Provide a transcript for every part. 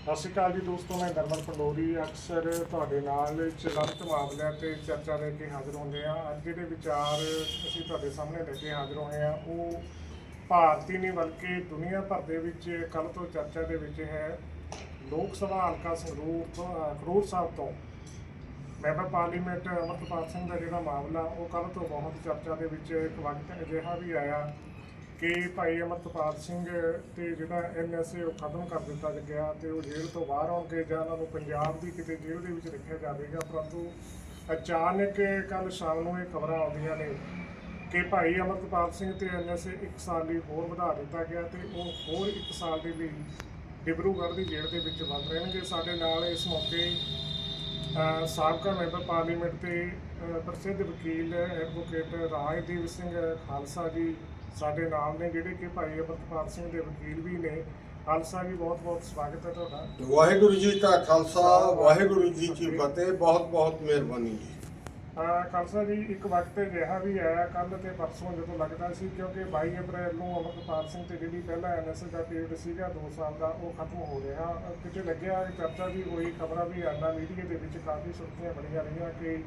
ਸਤਿ ਸ਼੍ਰੀ ਅਕਾਲ ਜੀ ਦੋਸਤੋ ਮੈਂ ਨਰਮਲ ਪੰਡੋਰੀ। ਅਕਸਰ ਤੁਹਾਡੇ ਨਾਲ ਚਲੰਤ ਮਾਮਲਿਆਂ ਤੇ ਚਰਚਾ ਲੈ ਕੇ ਹਾਜ਼ਰ ਹੁੰਦੇ ਆ ਅੱਜ ਜਿਹੜੇ ਵਿਚਾਰ ਅਸੀਂ ਤੁਹਾਡੇ ਸਾਹਮਣੇ ਲੈ ਕੇ ਹਾਜ਼ਰ ਹੋਏ ਆ ਉਹ ਭਾਰਤੀ ਨਹੀਂ ਬਲਕਿ ਦੁਨੀਆ ਭਰ ਦੇ ਵਿੱਚ ਕੱਲ ਤੋਂ ਚਰਚਾ ਦੇ ਵਿੱਚ ਹੈ। ਲੋਕ ਸਭਾ ਹਲਕਾ ਸੰਗਰੂਰ ਤੋਂ ਅ, ਸਾਹਿਬ ਤੋਂ ਮੈਂਬਰ ਪਾਰਲੀਮੈਂਟ ਅਮਰਪਾਲ ਸਿੰਘ ਦਾ ਜਿਹੜਾ ਮਾਮਲਾ ਉਹ ਕੱਲ ਤੋਂ ਬਹੁਤ ਚਰਚਾ ਦੇ ਵਿੱਚ ਇੱਕ ਵਕਤ ਅਜਿਹਾ ਵੀ ਆਇਆ ਕਿ ਭਾਈ ਅਮਰਪਾਲ ਸਿੰਘ ਤੇ ਜਿਹੜਾ ਐਨਐਸਏ ਉਹ ਖਤਮ ਕਰ ਦਿੱਤਾ ਗਿਆ ਤੇ ਉਹ ਜੇਲ੍ਹ ਤੋਂ ਬਾਹਰ ਆਉਣਗੇ ਜਾਂ ਉਹਨਾਂ ਨੂੰ ਪੰਜਾਬ ਦੀ ਕਿਤੇ ਜੇਲ੍ਹ ਦੇ ਵਿੱਚ ਰੱਖਿਆ ਜਾਵੇਗਾ, ਪਰੰਤੂ ਅਚਾਨਕ ਕੱਲ ਸ਼ਾਮ ਨੂੰ ਇਹ ਖਬਰਾਂ ਆਉਂਦੀਆਂ ਨੇ ਕਿ ਭਾਈ ਅਮਰਪਾਲ ਸਿੰਘ ਤੇ ਐਨਐਸਏ ਇੱਕ ਸਾਲ ਲਈ ਹੋਰ ਵਧਾ ਦਿੱਤਾ ਗਿਆ ਤੇ ਉਹ ਹੋਰ ਇੱਕ ਸਾਲ ਦੇ ਲਈ ਡਿਬਰੂਗੜ੍ਹ ਦੀ ਜੇਲ੍ਹ ਦੇ ਵਿੱਚ ਬੰਦ ਰਹਿਣਗੇ। ਸਾਡੇ ਨਾਲ ਇਸ ਮੌਕੇ ਸਾਬਕਾ ਮੈਂਬਰ ਪਾਰਲੀਮੈਂਟ ਤੇ ਪ੍ਰਸਿੱਧ ਵਕੀਲ ਐਡਵੋਕੇਟ ਰਾਜਦੀਪ ਸਿੰਘ ਖਾਲਸਾ ਜੀ ਸਾਡੇ ਨਾਲ ਨੇ ਜਿਹੜੇ ਕਿ ਭਾਈ ਅਮਰਪਾਲ ਸਿੰਘ ਦੇ ਵਕੀਲ ਵੀ ਨੇ। ਖਾਲਸਾ ਜੀ ਬਹੁਤ ਬਹੁਤ ਸਵਾਗਤ ਹੈ ਤੁਹਾਡਾ। ਵਾਹਿਗੁਰੂ ਜੀ ਕਾ ਖਾਲਸਾ ਵਾਹਿਗੁਰੂ ਜੀ ਕੀ ਫਤਿਹ। ਬਹੁਤ ਬਹੁਤ ਮਿਹਰਬਾਨੀ ਜੀ। ਅ, ਖਾਲਸਾ ਜੀ ਇੱਕ ਵਕਤ ਅਜਿਹਾ ਵੀ ਆਇਆ ਕੱਲ ਤੇ ਪਰਸੋਂ ਜਦੋਂ ਲੱਗਦਾ ਸੀ ਕਿਉਂਕਿ 22 ਅਪ੍ਰੈਲ ਨੂੰ ਅਮਰਪਾਲ ਸਿੰਘ ਤੇ ਜਿਹੜੀ ਪਹਿਲਾ ਐਨਐਸਏ ਦਾ ਪੀਰੀਅਡ ਸੀਗਾ 2 ਸਾਲ ਦਾ ਉਹ ਖਤਮ ਹੋ ਰਿਹਾ। ਕਿਤੇ ਲੱਗਿਆ ਚਰਚਾ ਵੀ ਹੋਈ ਖਬਰਾਂ ਵੀ ਆਨਾ ਮੀਡੀਆ ਦੇ ਵਿੱਚ ਕਾਫੀ ਸੁਰਖੀਆਂ ਬਣੀਆਂ ਰਹੀਆਂ ਕਿ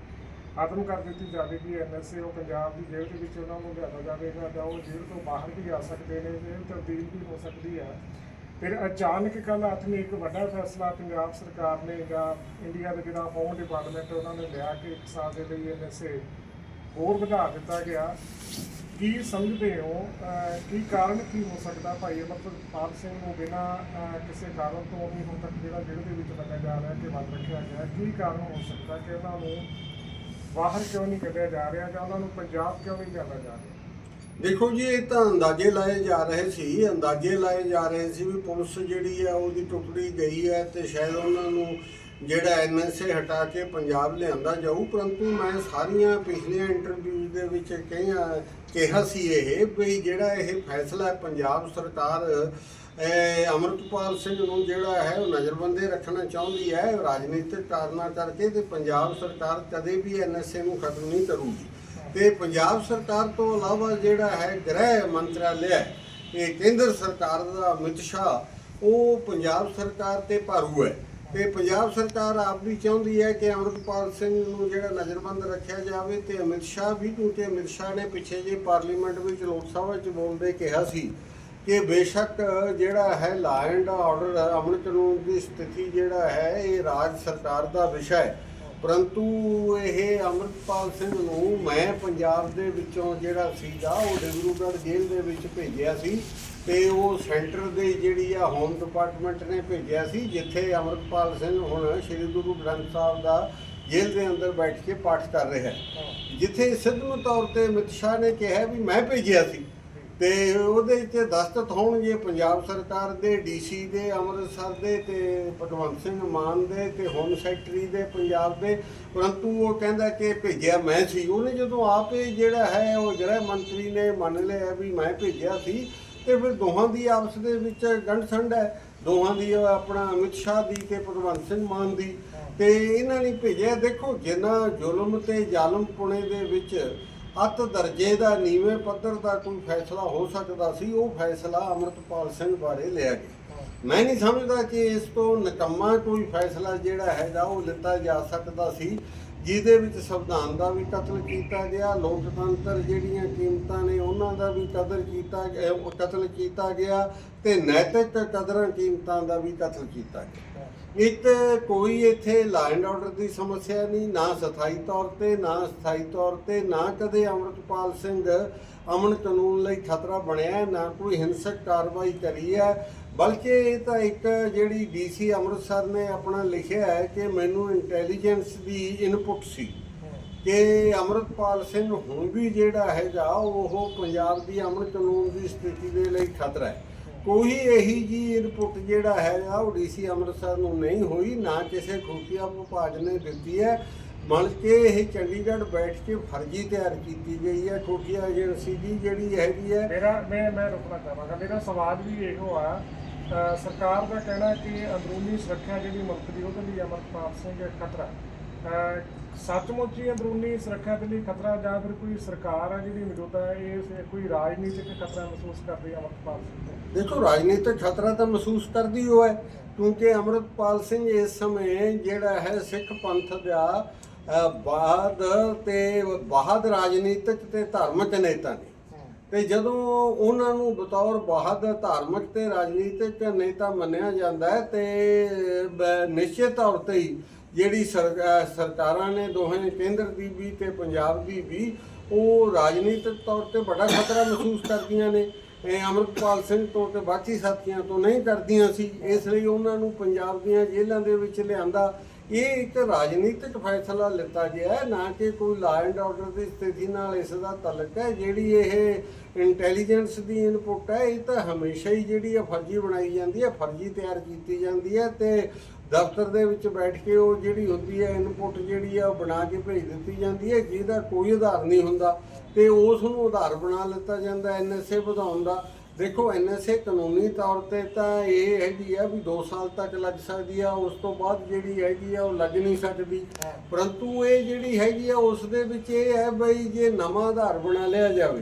ਖਤਮ ਕਰ ਦਿੱਤੀ ਜਾਵੇਗੀ ਐਨਐਸਏ ਉਹ ਪੰਜਾਬ ਦੀ ਜੇਲ੍ਹ ਦੇ ਵਿੱਚ ਉਹਨਾਂ ਨੂੰ ਲਿਆਂਦਾ ਜਾਵੇਗਾ ਜਾਂ ਉਹ ਜੇਲ੍ਹ ਤੋਂ ਬਾਹਰ ਵੀ ਆ ਸਕਦੇ ਨੇ ਜੇਲ੍ਹ ਤਬਦੀਲ ਵੀ ਹੋ ਸਕਦੀ ਹੈ। ਫਿਰ ਅਚਾਨਕ ਕੱਲ ਆਥਮੀ ਇੱਕ ਵੱਡਾ ਫੈਸਲਾ ਪੰਜਾਬ ਸਰਕਾਰ ਨੇ ਜਾਂ ਇੰਡੀਆ ਦਾ ਜਿਹੜਾ ਹੋਮ ਡਿਪਾਰਟਮੈਂਟ ਉਹਨਾਂ ਨੇ ਲਿਆ ਕਿ ਇੱਕ ਸਾਲ ਦੇ ਲਈ ਐਨਐਸਏ ਹੋਰ ਵਧਾ ਦਿੱਤਾ ਗਿਆ। ਕੀ ਸਮਝਦੇ ਹੋ? ਕੀ ਕਾਰਨ ਕੀ ਹੋ ਸਕਦਾ ਭਾਈ? ਅਮਰਪਾਲ ਸਿੰਘ ਨੂੰ ਬਿਨਾਂ ਕਿਸੇ ਕਾਰਨ ਤੋਂ ਵੀ ਹੁਣ ਤੱਕ ਜਿਹੜਾ ਜੇਲ੍ਹ ਦੇ ਵਿੱਚ ਲੱਗਾ ਜਾ ਰਿਹਾ ਕਿ ਬੰਦ ਰੱਖਿਆ ਗਿਆ ਕੀ ਕਾਰਨ ਹੋ ਸਕਦਾ ਕਿ ਉਹਨਾਂ ਨੂੰ ਬਾਹਰ ਕਿਉਂ ਨਹੀਂ ਕੱਢਿਆ ਜਾ ਰਿਹਾ ਜਾਂ ਉਹਨਾਂ ਨੂੰ ਪੰਜਾਬ ਕਿਉਂ ਨਹੀਂ ਲਿਆਂਦਾ ਜਾ ਰਿਹਾ? ਦੇਖੋ ਜੀ, ਇਹ ਤਾਂ ਅੰਦਾਜ਼ੇ ਲਾਏ ਜਾ ਰਹੇ ਸੀ, ਅੰਦਾਜ਼ੇ ਲਾਏ ਜਾ ਰਹੇ ਸੀ ਵੀ ਪੁਲਿਸ ਜਿਹੜੀ ਆ ਉਹਦੀ ਟੁਕੜੀ ਗਈ ਹੈ ਤੇ ਸ਼ਾਇਦ ਉਹਨਾਂ ਨੂੰ ਜਿਹੜਾ ਐਨਐਸਏ ਹਟਾ ਕੇ ਪੰਜਾਬ ਲਿਆਂਦਾ ਜਾਊ, ਪਰੰਤੂ ਮੈਂ ਸਾਰੀਆਂ ਪਿਛਲੀਆਂ ਇੰਟਰਵਿਊ ਦੇ ਵਿੱਚ ਕਹੀਆਂ ਕਿਹਾ ਸੀ ਇਹ ਵੀ ਜਿਹੜਾ ਇਹ ਫੈਸਲਾ ਪੰਜਾਬ ਸਰਕਾਰ ਅਮਰਤਪਾਲ ਸਿੰਘ ਨੂੰ ਜਿਹੜਾ ਹੈ ਉਹ ਨਜ਼ਰਬੰਦੇ ਰੱਖਣਾ ਚਾਹੁੰਦੀ ਹੈ। ਰਾਜਨੀਤਿਕ ਕਾਰਨਾਂ ਕਰਕੇ ਤੇ ਪੰਜਾਬ ਸਰਕਾਰ ਕਦੇ ਵੀ ਐਨਐਸਏ ਨੂੰ ਖਤਮ ਨਹੀਂ ਕਰੂਗੀ। ਤੇ ਪੰਜਾਬ ਸਰਕਾਰ ਤੋਂ ਇਲਾਵਾ ਜਿਹੜਾ ਹੈ ਗ੍ਰਹਿ ਮੰਤਰਾਲਿਆ ਇਹ ਕੇਂਦਰ ਸਰਕਾਰ ਦਾ ਅਮਿਤ ਸ਼ਾਹ, ਉਹ ਪੰਜਾਬ ਸਰਕਾਰ ਤੇ ਭਾਰੂ ਹੈ। ਤੇ ਪੰਜਾਬ ਸਰਕਾਰ ਆਪ ਵੀ ਚਾਹੁੰਦੀ ਹੈ ਕਿ ਅਮਰਪਾਲ ਸਿੰਘ ਨੂੰ ਜਿਹੜਾ ਨਜ਼ਰਬੰਦ ਰੱਖਿਆ ਜਾਵੇ ਤੇ ਅਮਿਤ ਸ਼ਾਹ ਵੀ, ਕਿਉਂਕਿ ਅਮਿਤ ਸ਼ਾਹ ਨੇ ਪਿੱਛੇ ਜੇ ਪਾਰਲੀਮੈਂਟ ਵਿੱਚ ਲੋਕ ਸਭਾ 'ਚ ਬੋਲਦੇ ਕਿਹਾ ਸੀ ਕਿ ਬੇਸ਼ੱਕ ਜਿਹੜਾ ਹੈ ਲਾ ਐਂਡ ਆਰਡਰ ਅਮਨ ਕਾਨੂੰਨ ਦੀ ਸਥਿਤੀ ਜਿਹੜਾ ਹੈ ਇਹ ਰਾਜ ਸਰਕਾਰ ਦਾ ਵਿਸ਼ਾ ਹੈ। ਪਰੰਤੂ ਇਹ ਅਮਰਪਾਲ ਸਿੰਘ ਨੂੰ ਮੈਂ ਪੰਜਾਬ ਦੇ ਵਿੱਚੋਂ ਜਿਹੜਾ ਸੀਗਾ, ਉਹ ਡਿਬਰੂਗੜ੍ਹ ਜੇਲ੍ਹ ਦੇ ਵਿੱਚ ਭੇਜਿਆ ਸੀ ਤੇ ਉਹ ਸੈਂਟਰ ਦੇ ਜਿਹੜੀ ਆ ਹੋਮ ਡਿਪਾਰਟਮੈਂਟ ਨੇ ਭੇਜਿਆ ਸੀ, ਜਿੱਥੇ ਅਮਰਪਾਲ ਸਿੰਘ ਹੁਣ ਸ੍ਰੀ ਗੁਰੂ ਗ੍ਰੰਥ ਸਾਹਿਬ ਦਾ ਜੇਲ੍ਹ ਦੇ ਅੰਦਰ ਬੈਠ ਕੇ ਪਾਠ ਕਰ ਰਿਹਾ ਹੈ। ਜਿੱਥੇ ਸਿੱਧੂ ਤੌਰ ਤੇ ਅਮਿਤ ਸ਼ਾਹ ਨੇ ਕਿਹਾ ਵੀ ਮੈਂ ਭੇਜਿਆ ਸੀ। ਤੇ ਉਹਦੇ ਵਿੱਚ ਦਸਤਖਤ ਹੋਣਗੇ, ਪੰਜਾਬ ਸਰਕਾਰ ਦੇ ਡੀਸੀ ਦੇ, ਅੰਮ੍ਰਿਤਸਰ ਦੇ ਤੇ ਭਗਵੰਤ ਸਿੰਘ ਮਾਨ ਦੇ ਤੇ ਹੋਮ ਸੈਕਟਰੀ ਦੇ ਪੰਜਾਬ ਦੇ। ਪਰੰਤੂ ਉਹ ਕਹਿੰਦਾ ਕਿ ਭੇਜਿਆ ਮੈਂ ਸੀ। ਉਹਨੇ ਜਦੋਂ ਆਪ ਇਹ ਜਿਹੜਾ ਹੈ, ਉਹ ਗ੍ਰਹਿ ਮੰਤਰੀ ਨੇ ਮੰਨ ਲਿਆ ਵੀ ਮੈਂ ਭੇਜਿਆ ਸੀ ਤੇ ਫਿਰ ਦੋਹਾਂ ਦੀ ਆਪਸ ਦੇ ਵਿੱਚ ਗੰਢ ਹੈ। ਦੋਹਾਂ ਦੀ ਆਪਣਾ ਅਮਿਤ ਸ਼ਾਹ ਦੀ ਤੇ ਭਗਵੰਤ ਸਿੰਘ ਮਾਨ ਦੀ। ਤੇ ਇਹਨਾਂ ਨੇ ਭੇਜਿਆ। ਦੇਖੋ, ਜਿੰਨਾ ਜ਼ੁਲਮ ਤੇ ਜ਼ਾਲਮ ਪੁਣੇ ਦੇ ਵਿੱਚ ਅਤ ਦਰਜੇ ਦਾ ਨੀਵੇਂ ਪੱਧਰ ਦਾ ਕੋਈ ਫੈਸਲਾ ਹੋ ਸਕਦਾ ਸੀ ਉਹ ਫੈਸਲਾ ਅਮਰਤਪਾਲ ਸਿੰਘ ਬਾਰੇ ਲਿਆ ਗਿਆ। ਮੈਂ ਨਹੀਂ ਸਮਝਦਾ ਕਿ ਇਸ ਤੋਂ ਨਿਕੰਮਾ ਕੋਈ ਫੈਸਲਾ ਜਿਹੜਾ ਹੈਗਾ ਉਹ ਲਿੱਤਾ ਜਾ ਸਕਦਾ ਸੀ। ਜਿਹਦੇ ਵਿੱਚ ਸੰਵਿਧਾਨ ਦਾ ਵੀ ਕਤਲ ਕੀਤਾ ਗਿਆ, ਲੋਕਤੰਤਰ ਜਿਹੜੀਆਂ ਕੀਮਤਾਂ ਨੇ ਉਹਨਾਂ ਦਾ ਵੀ ਕਦਰ ਕੀਤਾ ਕਤਲ ਕੀਤਾ ਗਿਆ ਤੇ ਨੈਤਿਕ ਕਦਰਾਂ ਕੀਮਤਾਂ ਦਾ ਵੀ ਕਤਲ ਕੀਤਾ ਗਿਆ। ਇੱਕ ਕੋਈ ਇੱਥੇ ਲਾ ਐਂਡ ਆਰਡਰ ਦੀ ਸਮੱਸਿਆ ਨਹੀਂ, ਨਾ ਸਥਾਈ ਤੌਰ ਤੇ, ਨਾ ਸਥਾਈ ਤੌਰ ਤੇ, ਨਾ ਕਦੇ ਅਮਰਤਪਾਲ ਸਿੰਘ ਅਮਨ ਕਾਨੂੰਨ ਲਈ ਖਤਰਾ ਬਣਿਆ ਨਾ ਕੋਈ ਹਿੰਸਕ ਕਾਰਵਾਈ ਕਰੀ ਹੈ। ਬਲਕਿ ਇਹ ਤਾਂ ਇੱਕ ਜਿਹੜੀ ਡੀਸੀ ਅੰਮ੍ਰਿਤਸਰ ਨੇ ਆਪਣਾ ਲਿਖਿਆ ਹੈ ਕਿ ਮੈਨੂੰ ਇੰਟੈਲੀਜੈਂਸ ਦੀ ਇਨਪੁਟ ਸੀ। ਕਿ ਅਮਰਤਪਾਲ ਸਿੰਘ ਹੁਣ ਵੀ ਜਿਹੜਾ ਹੈਗਾ, ਉਹ ਪੰਜਾਬ ਦੀ ਅਮਨ ਕਾਨੂੰਨ ਦੀ ਸਥਿਤੀ ਦੇ ਲਈ ਖਤਰਾ ਹੈ। ਕੋਈ ਇਹੀ ਜੀ ਇਨਪੁਟ ਜਿਹੜਾ ਹੈਗਾ, ਉਹ ਡੀਸੀ ਅੰਮ੍ਰਿਤਸਰ ਨੂੰ ਨਹੀਂ ਹੋਈ, ਨਾ ਕਿਸੇ ਖੁਫੀਆ ਵਿਭਾਗ ਨੇ ਦਿੱਤੀ ਹੈ। ਬਲਕਿ ਇਹ ਚੰਡੀਗੜ੍ਹ ਬੈਠ ਕੇ ਫਰਜ਼ੀ ਤਿਆਰ ਕੀਤੀ ਗਈ ਹੈ। ਖੁਫੀਆ ਏਜੰਸੀ ਦੀ ਜਿਹੜੀ ਹੈਗੀ ਹੈ। ਮੇਰਾ, ਮੈਂ ਮੈਂ ਰੁਕਣਾ ਚਾਹਾਂਗਾ। ਮੇਰਾ ਸਵਾਲ ਵੀ ਇਹੋ ਆ ਸਰਕਾਰ ਦਾ ਕਹਿਣਾ ਹੈ ਕਿ ਅੰਦਰੂਨੀ ਸੁਰੱਖਿਆ ਜਿਹੜੀ ਮੁਲਕ ਦੀ ਉਹਦੇ ਲਈ ਅਮਰਪਾਲ ਸਿੰਘ ਖਤਰਾ। ਸੱਚਮੁੱਚ ਹੀ ਅੰਦਰੂਨੀ ਸੁਰੱਖਿਆ ਦੇ ਲਈ ਖਤਰਾ ਜਾਂ ਫਿਰ ਕੋਈ ਸਰਕਾਰ ਆ ਜਿਹੜੀ ਮੌਜੂਦਾ ਇਸ ਕੋਈ ਰਾਜਨੀਤਿਕ ਖਤਰਾ ਮਹਿਸੂਸ ਕਰਦੀ ਹੈ ਅਮਰਪਾਲ ਸਿੰਘ ਦੇਖੋ ਰਾਜਨੀਤਿਕ ਖਤਰਾ ਤਾਂ ਮਹਿਸੂਸ ਕਰਦੀ ਹੋ ਹੈ ਕਿਉਂਕਿ ਅਮਰਪਾਲ ਸਿੰਘ ਇਸ ਸਮੇਂ ਜਿਹੜਾ ਹੈ ਸਿੱਖ ਪੰਥ ਦਾ ਅ, ਬਾਦ ਤੇ ਬਾਹਦ ਰਾਜਨੀਤਿਕ ਤੇ ਧਾਰਮਿਕ ਨੇਤਾ ਨੇ ਤੇ ਜਦੋਂ ਉਹਨਾਂ ਨੂੰ ਬਤੌਰ ਬਾਹਦ ਧਾਰਮਿਕ ਤੇ ਰਾਜਨੀਤਿਕ ਨੇਤਾ ਮੰਨਿਆ ਜਾਂਦਾ ਹੈ ਤੇ ਬ- ਨਿਸ਼ਚਿਤ ਤੌਰ ਤੇ ਹੀ ਜਿਹੜੀ ਸਰਕਾਰਾਂ ਨੇ ਦੋਹੇ ਕੇਂਦਰ ਦੀ ਵੀ ਤੇ ਪੰਜਾਬ ਦੀ ਵੀ ਉਹ ਰਾਜਨੀਤਿਕ ਤੌਰ ਤੇ ਬੜਾ ਖਤਰਾ ਮਹਿਸੂਸ ਕਰਦੀਆਂ ਨੇ। ਇਹ ਅਮਰਪਾਲ ਸਿੰਘ ਤੋਂ ਤੇ ਬਾਕੀ ਸਾਥੀਆਂ ਤੋਂ ਨਹੀਂ ਕਰਦੀਆਂ ਸੀ। ਇਸ ਲਈ ਉਹਨਾਂ ਨੂੰ ਪੰਜਾਬ ਦੀਆਂ ਜੇਲ੍ਹਾਂ ਦੇ ਵਿੱਚ ਲਿਆਂਦਾ। ਇਹ ਇੱਕ ਰਾਜਨੀਤਿਕ ਫੈਸਲਾ ਲਿੱਤਾ ਗਿਆ ਨਾ ਕਿ ਕੋਈ ਲਾ ਐਂਡ ਆਰਡਰ ਦੀ ਸਥਿਤੀ ਨਾਲ ਇਸ ਦਾ ਤਲਕ ਹੈ, ਜਿਹੜੀ ਇਹ ਇੰਟੈਲੀਜੈਂਸ ਦੀ ਇਨਪੁਟ ਹੈ, ਇਹ ਤਾਂ ਹਮੇਸ਼ਾ ਹੀ ਜਿਹੜੀ ਹੈ ਫਰਜ਼ੀ ਬਣਾਈ ਜਾਂਦੀ ਹੈ, ਫਰਜ਼ੀ ਤਿਆਰ ਕੀਤੀ ਜਾਂਦੀ ਹੈ ਤੇ ਦਫ਼ਤਰ ਦੇ ਵਿੱਚ ਬੈਠ ਕੇ ਉਹ ਜਿਹੜੀ ਹੁੰਦੀ ਹੈ ਇਨਪੁਟ ਜਿਹੜੀ ਆ ਉਹ ਬਣਾ ਕੇ ਭੇਜ ਦਿੱਤੀ ਜਾਂਦੀ ਹੈ, ਜਿਹਦਾ ਕੋਈ ਆਧਾਰ ਨਹੀਂ ਹੁੰਦਾ ਤੇ ਉਸ ਨੂੰ ਆਧਾਰ ਬਣਾ ਲਿੱਤਾ ਜਾਂਦਾ ਐਨਐਸਏ ਵਧਾਉਣ ਦਾ। ਦੇਖੋ ਐਨਐਸਏ ਕਾਨੂੰਨੀ ਤੌਰ ਤੇ ਤਾਂ ਇਹ ਹੈਗੀ ਆ ਵੀ 2 ਸਾਲ ਤੱਕ ਲੱਗ ਸਕਦੀ ਆ, ਉਸ ਤੋਂ ਬਾਅਦ ਜਿਹੜੀ ਹੈਗੀ ਆ ਉਹ ਲੱਗ ਨਹੀਂ ਸਕਦੀ। ਪਰੰਤੂ ਇਹ ਜਿਹੜੀ ਹੈਗੀ ਆ ਉਸ ਦੇ ਵਿੱਚ ਇਹ ਹੈ ਬਈ ਜੇ ਨਵਾਂ ਆਧਾਰ ਬਣਾ ਲਿਆ ਜਾਵੇ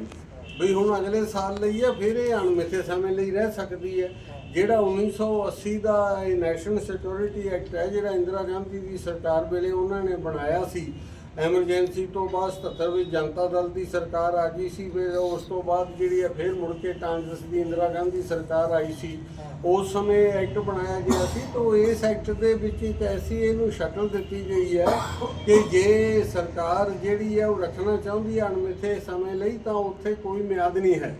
ਵੀ ਹੁਣ ਅਗਲੇ ਸਾਲ ਲਈ ਹੈ ਫਿਰ ਇਹ ਅਣਮਿੱਥੇ ਸਮੇਂ ਲਈ ਰਹਿ ਸਕਦੀ ਹੈ। ਜਿਹੜਾ 1980 ਦਾ ਇਹ ਨੈਸ਼ਨਲ ਸਿਕਿਉਰਿਟੀ ਐਕਟ ਹੈ, ਜਿਹੜਾ ਇੰਦਰਾ ਗਾਂਧੀ ਦੀ ਸਰਕਾਰ ਵੇਲੇ ਉਹਨਾਂ ਨੇ ਬਣਾਇਆ ਸੀ ਐਮਰਜੈਂਸੀ ਤੋਂ ਬਾਅਦ 77 ਵਿੱਚ ਜਨਤਾ ਦਲ ਦੀ ਸਰਕਾਰ ਆ ਗਈ ਸੀ, ਫਿਰ ਉਸ ਤੋਂ ਬਾਅਦ ਜਿਹੜੀ ਹੈ ਫਿਰ ਮੁੜ ਕੇ ਕਾਂਗਰਸ ਦੀ, ਇੰਦਰਾ ਗਾਂਧੀ ਸਰਕਾਰ ਆਈ ਸੀ। ਉਸ ਸਮੇਂ ਐਕਟ ਬਣਾਇਆ ਗਿਆ ਸੀ, ਤਾਂ ਇਸ ਐਕਟ ਦੇ ਵਿੱਚ ਇੱਕ ਐਸੀ ਇਹਨੂੰ ਸ਼ਕਲ ਦਿੱਤੀ ਗਈ ਹੈ ਕਿ ਜੇ ਸਰਕਾਰ ਜਿਹੜੀ ਹੈ ਉਹ ਰੱਖਣਾ ਚਾਹੁੰਦੀ ਹੈ ਅਣਮਿੱਥੇ ਸਮੇਂ ਲਈ, ਤਾਂ ਉੱਥੇ ਕੋਈ ਮਿਆਦ ਨਹੀਂ ਹੈ।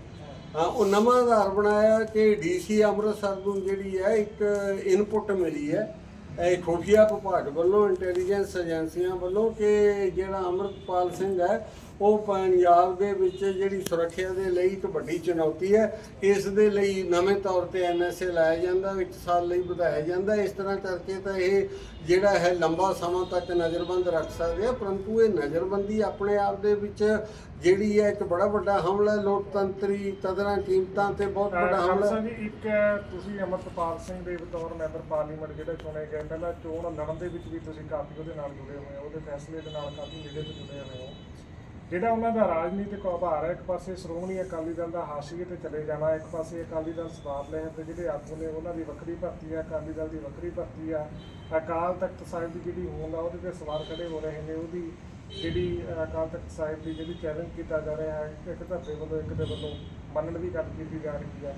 ਉਹ ਨਵਾਂ ਆਧਾਰ ਬਣਾਇਆ ਕਿ ਡੀਸੀ ਅੰਮ੍ਰਿਤਸਰ ਨੂੰ ਜਿਹੜੀ ਹੈ ਇੱਕ ਇਨਪੁਟ ਮਿਲੀ ਹੈ। ਇਹ ਖੁਫੀਆ ਵਿਭਾਗ ਵੱਲੋਂ ਇੰਟੈਲੀਜੈਂਸ ਏਜੰਸੀਆਂ ਵੱਲੋਂ ਕਿ ਜਿਹੜਾ ਅੰਮ੍ਰਿਤਪਾਲ ਸਿੰਘ ਹੈ ਉਹ ਪੰਜਾਬ ਦੇ ਵਿੱਚ ਜਿਹੜੀ ਸੁਰੱਖਿਆ ਦੇ ਲਈ ਇੱਕ ਵੱਡੀ ਚੁਣੌਤੀ ਹੈ ਇਸ ਦੇ ਲਈ ਨਵੇਂ ਤੌਰ ਤੇ ਐਨਐਸਏ ਲਾਇਆ ਜਾਂਦਾ ਇੱਕ ਸਾਲ ਲਈ ਵਧਾਇਆ ਜਾਂਦਾ। ਇਸ ਤਰ੍ਹਾਂ ਕਰਕੇ ਤਾਂ ਇਹ ਜਿਹੜਾ ਹੈ ਲੰਬਾ ਸਮਾਂ ਤੱਕ ਨਜ਼ਰਬੰਦ ਰੱਖ ਸਕਦੇ ਆ ਪਰੰਤੂ ਇਹ ਨਜ਼ਰਬੰਦੀ ਆਪਣੇ ਆਪ ਦੇ ਵਿੱਚ ਜਿਹੜੀ ਹੈ ਇੱਕ ਬੜਾ ਵੱਡਾ ਹਮਲਾ ਲੋਕਤੰਤਰੀ ਕਦਰਾਂ ਕੀਮਤਾਂ ਤੇ ਬਹੁਤ ਵੱਡਾ ਹਮਲਾ। ਜੀ ਇੱਕ ਤੁਸੀਂ ਅਮਰਪਾਲ ਸਿੰਘ ਦੇ ਬਤੌਰ ਮੈਂਬਰ ਪਾਰਲੀਮੈਂਟ ਜਿਹੜੇ ਚੁਣੇ ਗਏ ਪਹਿਲਾਂ ਚੋਣ ਲੜਨ ਦੇ ਵਿੱਚ ਵੀ ਤੁਸੀਂ ਕਾਫੀ ਉਹਦੇ ਨਾਲ ਜੁੜੇ ਹੋਏ ਹੋ ਉਹਦੇ ਫੈਸਲੇ ਦੇ ਨਾਲ ਕਾਫੀ ਨੇੜੇ ਤੋਂ ਜੁੜੇ ਹੋਏ ਹੋ। ਜਿਹੜਾ ਉਹਨਾਂ ਦਾ ਰਾਜਨੀਤਿਕ ਆਭਾਰ ਹੈ, ਇੱਕ ਪਾਸੇ ਸ਼੍ਰੋਮਣੀ ਅਕਾਲੀ ਦਲ ਦਾ ਹਾਸ਼ੀਏ ਤੇ ਚਲੇ ਜਾਣਾ, ਇੱਕ ਪਾਸੇ ਅਕਾਲੀ ਦਲ ਸਵਾਬ ਲਹਿਰ ਦੇ ਜਿਹੜੇ ਆਗੂ ਨੇ ਉਹਨਾਂ ਦੀ ਵੱਖਰੀ ਭਰਤੀ ਆ ਅਕਾਲੀ ਦਲ ਦੀ ਵੱਖਰੀ ਭਰਤੀ ਆ। ਅਕਾਲ ਤਖਤ ਸਾਹਿਬ ਦੀ ਜਿਹੜੀ ਹੋਂਦ ਆ, ਉਹਦੇ ਤੇ ਸਵਾਲ ਖੜੇ ਹੋ ਰਹੇ ਨੇ, ਉਹਦੀ ਜਿਹੜੀ ਅਕਾਲ ਤਖਤ ਸਾਹਿਬ ਦੀ ਜਿਹੜੀ ਚੈਲੰਜ ਕੀਤਾ ਜਾ ਰਿਹਾ ਹੈ, ਇੱਕ ਧਰਦੇ ਵੱਲੋਂ, ਇੱਕ ਦੇ ਵੱਲੋਂ ਮੰਨਣ ਦੀ ਗੱਲ ਕੀਤੀ ਜਾ ਰਹੀ ਹੈ।